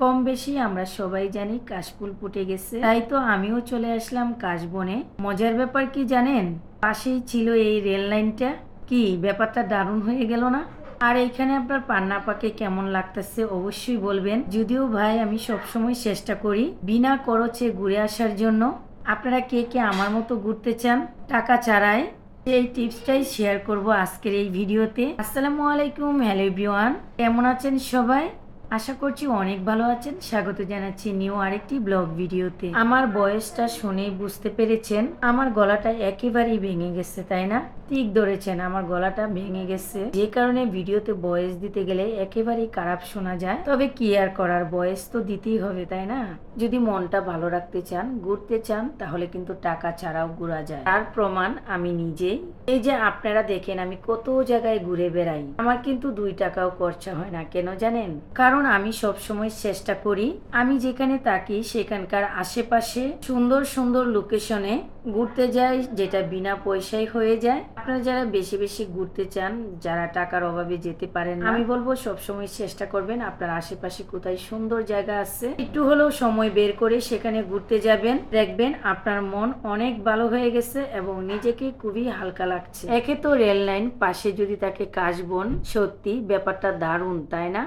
কম বেশি আমরা সবাই জানি কাশফুল ফুটে গেছে। তাই তো আমিও চলে আসলাম কাশবনে। মজার ব্যাপার কি জানেন? পাশেই ছিল এই রেল লাইনটা। কি, ব্যাপারটা দারুণ হয়ে গেল না? আর এইখানে আপনার পান্না পাকে কেমন লাগতেছে অবশ্যই বলবেন। যদিও ভাই, আমি সবসময় চেষ্টা করি বিনা খরচে ঘুরে আসার জন্য। আপনারা কে কে আমার মতো ঘুরতে চান, টাকা ছাড়াই এই টিপসটাই শেয়ার করব আজকের এই ভিডিওতে। আসসালামু আলাইকুম, হ্যালো এভরিওয়ান। কেমন আছেন সবাই? আশা করছি অনেক ভালো আছেন। স্বাগত জানাচ্ছি নিউ আরেকটি ব্লগ ভিডিওতে। আমার বয়সটা শুনেই বুঝতে পেরেছেন, আমার গলাটা একেবারেই ভেঙে গেছে, তাই না? ঠিক ধরেছেন, আমার গলাটা ভেঙে গেছে। যে কারণে ভিডিওতে বয়স দিতে গেলে একেবারেই খারাপ শোনা যায়। তবে কি আর করার বয়স তো দিতেই হবে, তাই না? যদি মনটা ভালো রাখতে চান, ঘুরতে চান, তাহলে কিন্তু টাকা ছাড়াও ঘোরা যায়। তার প্রমাণ আমি নিজেই। এই যে আপনারা দেখেন, আমি কত জায়গায় ঘুরে বেড়াই। আমার কিন্তু দুই টাকাও খরচা হয় না, কেন জানেন? কারণ আমি সব সময় চেষ্টা করি, আমি যেখানে থাকি সেখানকার আশেপাশে সুন্দর সুন্দর লোকেশনে ঘুরতে যাই, যেটা বিনা পয়সায় হয়ে যায়। আপনারা যারা বেশি বেশি ঘুরতে চান যারা টাকার অভাবে যেতে পারেন আমি বলব সবসময় চেষ্টা করবেন আপনার আশেপাশে কোথায় সুন্দর জায়গা আছে। একটু হলেও সময় বের করে সেখানে ঘুরতে যাবেন। দেখবেন আপনার মন অনেক ভালো হয়ে গেছে এবং নিজেকে খুবই হালকা লাগছে। একে তো রেল লাইন পাশে যদি তাকে কাশবন সত্যি ব্যাপারটা দারুণ তাই না?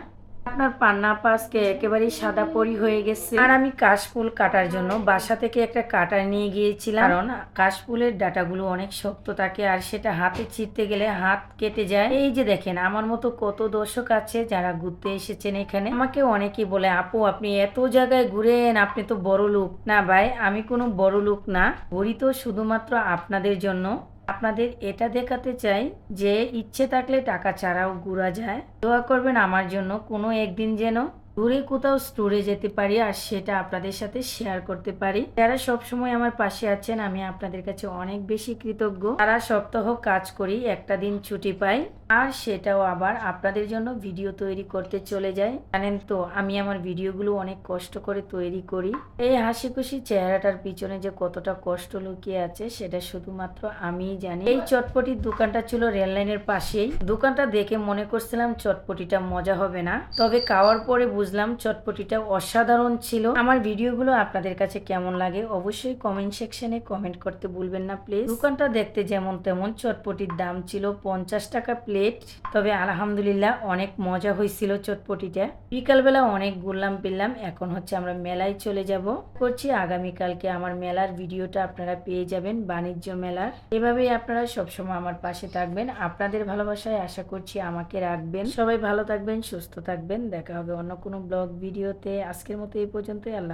আপনার পান্না পাসকে একেবারেই সাদা পরি হয়ে গেছে। আর আমি কাশফুল কাটার জন্য বাসা থেকে একটা কাটার নিয়ে গিয়েছিলাম। কারণ কাশফুলের ডাটাগুলো অনেক শক্ত থাকে আর সেটা হাতে ছিঁড়তে গেলে হাত কেটে যায়। এই যে দেখেন, আমার মতো কত দর্শক আছে যারা ঘুরতে এসেছেন এখানে। আমাকে অনেকেই বলে, আপু, আপনি এত জায়গায় ঘুরেন, আপনি তো বড় লোক। না ভাই, আমি কোনো বড় লোক না। ঘুরি তো শুধুমাত্র আপনাদের জন্য। আপনাদের এটা দেখাতে চাই যে ইচ্ছে থাকলে টাকা ছাড়াও ঘুরা যায়। দোয়া করবেন আমার জন্য, কোনো একদিন যেন দূরে কোথাও স্টোরে যেতে পারি আর সেটা আপনাদের সাথে শেয়ার করতে পারি। যারা সবসময় আমার পাশে আছেন, আমি আপনাদের কাছে অনেক বেশি কৃতজ্ঞ। তারা সপ্তাহ কাজ করি একটা দিন ছুটি পাই আর সেটাও আবার আপনাদের জন্য ভিডিও তৈরি করতে চলে যাই। জানেন তো, আমি আমার ভিডিওগুলো অনেক কষ্ট করে তৈরি করি। এই হাসি খুশি চেহারাটার পিছনে যে কতটা কষ্ট লুকিয়ে আছে, সেটা শুধুমাত্র আমিই জানি। এই চটপটির দোকানটা ছিল রেল লাইনের পাশেই। দোকানটা দেখে মনে করছিলাম চটপটিটা মজা হবে না। তবে খাওয়ার পরে বুঝলাম, চটপটিটা অসাধারণ ছিল। আমার ভিডিওগুলো আপনাদের কাছে কেমন লাগে অবশ্যই কমেন্ট সেকশনে কমেন্ট করতে ভুলবেন না প্লিজ দোকানটা দেখতে যেমন তেমন চটপটির দাম ছিল পঞ্চাশ টাকা প্লেট তবে আলহামদুলিল্লাহ অনেক মজা হয়েছিল চটপটিটা। বিকালবেলা অনেক ঘুরলাম পেলাম এখন হচ্ছে আমরা মেলায় চলে যাব। করছি আগামীকালকে আমার মেলার ভিডিওটা আপনারা পেয়ে যাবেন, বাণিজ্য মেলার। এভাবেই আপনারা সবসময় আমার পাশে থাকবেন। আপনাদের ভালোবাসায় আশা করছি আমাকে রাখবেন। সবাই ভালো থাকবেন, সুস্থ থাকবেন। দেখা হবে অন্য কোনো ব্লগ ভিডিওতে আজকের মতো এই পর্যন্তই আল্লাহ